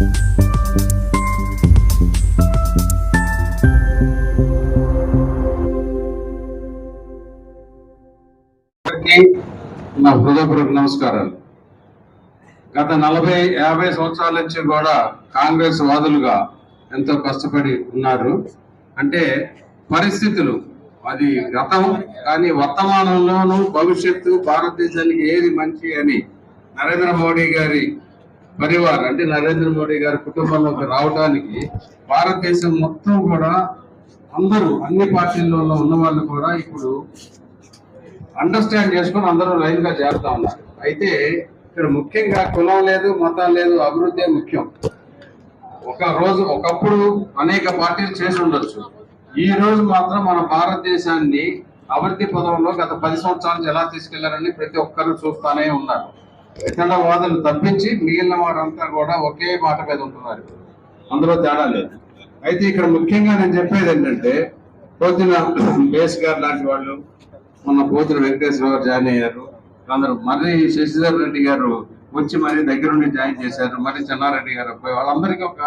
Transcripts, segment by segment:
నా హృదయపూర్వక నమస్కారాలు. గత నలభై యాభై సంవత్సరాల నుంచి కూడా కాంగ్రెస్ వాదులుగా ఎంతో కష్టపడి ఉన్నారు. అంటే పరిస్థితులు అది గతం కానీ వర్తమానంలోనూ భవిష్యత్తు భారతదేశానికి ఏది మంచి అని నరేంద్ర మోడీ గారి పరివార్ అంటే నరేంద్ర మోడీ గారి కుటుంబంలోకి రావడానికి భారతదేశం మొత్తం కూడా అందరూ అన్ని పార్టీలలో ఉన్న వాళ్ళు కూడా ఇప్పుడు అండర్స్టాండ్ చేసుకొని అందరూ లైన్గా చేరుతా ఉన్నారు. అయితే ఇక్కడ ముఖ్యంగా కులం లేదు మతం లేదు అభివృద్ధి ముఖ్యం. ఒక రోజు ఒకప్పుడు అనేక పార్టీలు చేసి ఉండొచ్చు. ఈ రోజు మాత్రం మన భారతదేశాన్ని అభివృద్ధి పదంలో గత పది సంవత్సరాల నుంచి ఎలా తీసుకెళ్ళారని ప్రతి ఒక్కరు చూస్తానే ఉన్నారు. ఇతర వాదనలు తప్పించి మిగిలిన వారంతా కూడా ఒకే మాట మీద ఉంటున్నారు. అందులో తేడా లేదు. అయితే ఇక్కడ ముఖ్యంగా నేను చెప్పేది ఏంటంటే పొద్దున బేస్ గారు లాంటి వాళ్ళు మొన్న పోతున్న వెంకటేశ్వర గారు జాయిన్ అయ్యారు. అందరూ మర్రి శశిధర్ రెడ్డి గారు వచ్చి మరీ దగ్గరుండి జాయిన్ చేశారు. మరి చెన్నారెడ్డి గారు పోయి వాళ్ళందరికీ ఒక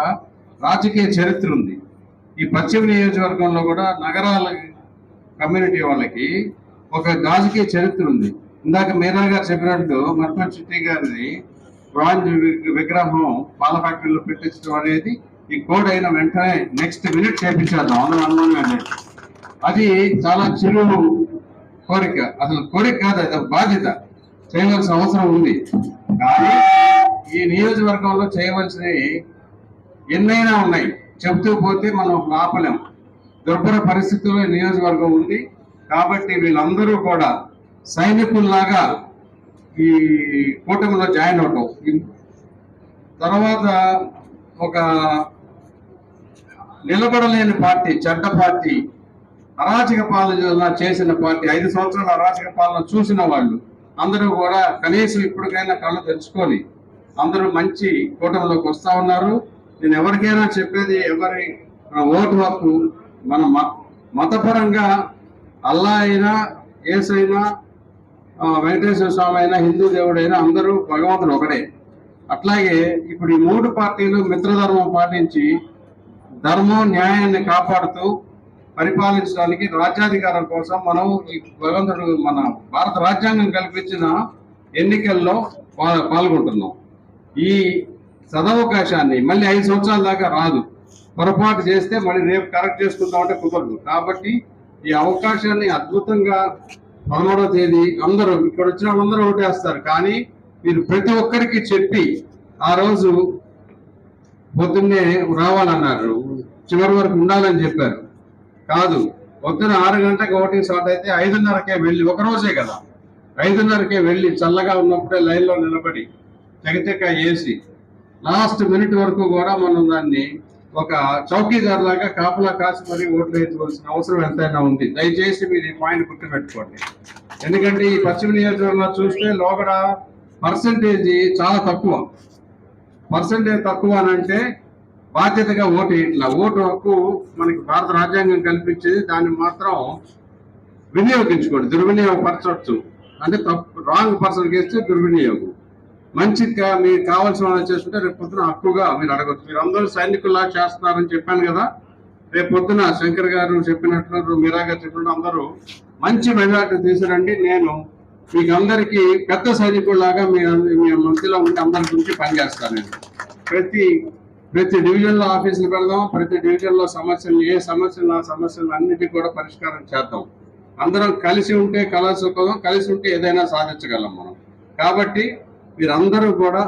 రాజకీయ చరిత్ర ఉంది. ఈ పశ్చిమ నియోజకవర్గంలో కూడా నగరాల కమ్యూనిటీ వాళ్ళకి ఒక రాజకీయ చరిత్ర ఉంది. ఇందాక మీనా గారు చెప్పినట్టు మర్పల్ చిట్టి గారిది బ్రాంజ్ విగ్రహం పాల ఫ్యాక్టరీలో పెట్టించడం అనేది ఈ కోడ్ అయిన వెంటనే నెక్స్ట్ మినిట్ చేపించేద్దాం. అందులో అనుమానం లేదు అది చాలా చిరు కోరిక. అసలు కోరిక కాదు అది ఒక బాధ్యత. చేయవలసిన అవసరం ఉంది. కానీ ఈ నియోజకవర్గంలో చేయవలసినవి ఎన్నైనా ఉన్నాయి. చెబుతూ పోతే మనం ఆపలేం. దుర్భర పరిస్థితుల్లో నియోజకవర్గం ఉంది. కాబట్టి వీళ్ళందరూ కూడా సైనికుల్లాగా ఈ కూటమిలో జాయిన్ అవటం. తర్వాత ఒక నిలబడలేని పార్టీ చెడ్డ పార్టీ అరాచక పాలన చేసిన పార్టీ ఐదు సంవత్సరాల అరాచక పాలన చూసిన వాళ్ళు అందరూ కూడా కనీసం ఇప్పటికైనా కళ్ళు తెరుచుకొని అందరూ మంచి కూటమిలోకి వస్తూ ఉన్నారు. నేను ఎవరికైనా చెప్పేది ఎవరి ఓటు హక్కు మన మ- మతపరంగా అల్లా అయినా ఏసైనా వెంకటేశ్వర స్వామి అయినా హిందూ దేవుడైనా అందరూ భగవంతుడు ఒకడే అట్లాగే ఇప్పుడు ఈ మూడు పార్టీలు మిత్రధర్మం పాటించి ధర్మం న్యాయాన్ని కాపాడుతూ పరిపాలించడానికి రాజ్యాధికారం కోసం మనం ఈ భగవంతుడు మన భారత రాజ్యాంగం కల్పించిన ఎన్నికల్లో పాల్గొంటున్నాం. ఈ సదవకాశాన్ని మళ్ళీ ఐదు సంవత్సరాల దాకా రాదు. పొరపాటు చేస్తే మళ్ళీ రేపు కరెక్ట్ చేసుకుందామంటే కుదరదు. కాబట్టి ఈ అవకాశాన్ని అద్భుతంగా పదమూడవ తేదీ అందరూ ఇక్కడ వచ్చిన వాళ్ళందరూ ఓటేస్తారు కానీ మీరు ప్రతి ఒక్కరికి చెప్పి ఆ రోజు పొద్దున్నే రావాలన్నారు. చివరి వరకు ఉండాలని చెప్పారు. కాదు పొద్దున ఆరు గంటలకు ఓటింగ్ స్టార్ట్ అయితే ఐదున్నరకే వెళ్ళి ఒక రోజే కదా. ఐదున్నరకే వెళ్ళి చల్లగా ఉన్నప్పుడే లైన్లో నిలబడి చకచక వేసి లాస్ట్ మినిట్ వరకు కూడా మనం దాన్ని ఒక చౌకీదార్ లాగా కాపలా కాసి మరీ ఓట్లు వేయవలసిన అవసరం ఎంతైనా ఉంది. దయచేసి మీరు ఈ పాయింట్ గుర్తుపెట్టుకోండి. ఎందుకంటే ఈ పశ్చిమ నియోజకవర్గంలో చూస్తే లోపల పర్సంటేజ్ చాలా తక్కువ. పర్సంటేజ్ తక్కువ అని అంటే బాధ్యతగా ఓటు వేయట్లా. ఓటు హక్కు మనకి భారత రాజ్యాంగం కల్పించేది. దాన్ని మాత్రం వినియోగించుకోండి. దుర్వినియోగపరచవచ్చు అంటే తప్పు రాంగ్ పర్సన్ చేస్తే దుర్వినియోగం. మంచి మీకు కావాల్సిన వాళ్ళు చేసుకుంటే రేపు పొద్దున హక్కుగా మీరు అడగచ్చు. మీరు అందరూ సైనికుల్లా చేస్తున్నారని చెప్పాను కదా. రేపు పొద్దున శంకర్ గారు చెప్పినట్లు మీరా గారు చెప్పినట్టు అందరూ మంచి మెజార్టీ తీసుకురండి. నేను మీకు అందరికీ పెద్ద సైనికుల్లాగా మీ మీ మధ్యలో ఉండి అందరి గురించి పనిచేస్తాను నేను. ప్రతి ప్రతి డివిజన్లో ఆఫీసులు పెడదాం. ప్రతి డివిజన్లో సమస్యలు ఏ సమస్యలు ఆ సమస్యలు అన్నిటి కూడా పరిష్కారం చేద్దాం. అందరం కలిసి ఉంటే కలసుకుందాం కలిసి ఉంటే ఏదైనా సాధించగలం మనం. కాబట్టి వీరందరూ కూడా